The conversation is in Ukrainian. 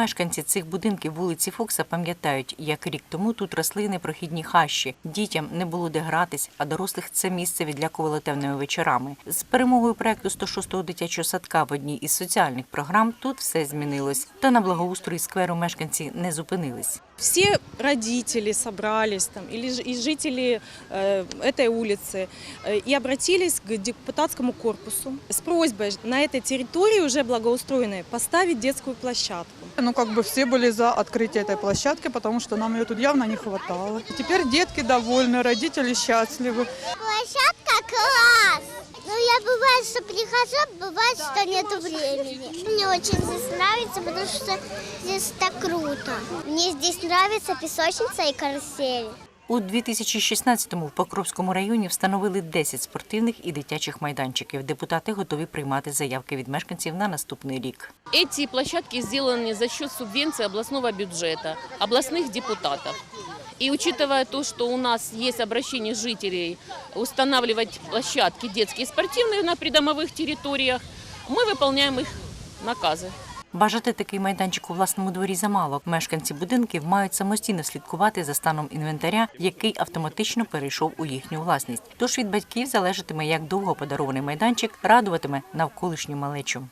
Мешканці цих будинків вулиці Фокса пам'ятають, як рік тому тут росли непрохідні хащі. Дітям не було де гратись, а дорослих це місце відлякувало темними вечорами. З перемогою проекту 106-го дитячого садка в одній із соціальних програм тут все змінилось. Та на благоустрої скверу мешканці не зупинились. Все родители собрались там, или ж- и жители э, этой улицы э, и обратились к депутатскому корпусу с просьбой на этой территории уже благоустроенной поставить детскую площадку. Ну, как бы все были за открытие этой площадки, потому что нам ее тут явно не хватало. И теперь детки довольны, родители счастливы. Площадка класс! Но я бывает, что прихожу, бывает, что нету времени. Мне очень здесь нравится, потому что здесь так круто. Мне здесь нравится песочница и карусель. У 2016-му в Покровському районі встановили 10 спортивних і дитячих майданчиків. Депутати готові приймати заявки від мешканців на наступний рік. Эти площадки сделаны за счет субвенции областного бюджета, областных депутатов. И учитывая то, что у нас есть обращение жителей устанавливать площадки детские и спортивные на придомовых территориях, мы выполняем их наказы. Бажати такий майданчик у власному дворі замало. Мешканці будинків мають самостійно слідкувати за станом інвентаря, який автоматично перейшов у їхню власність. Тож від батьків залежатиме, як довго подарований майданчик радуватиме навколишню малечу.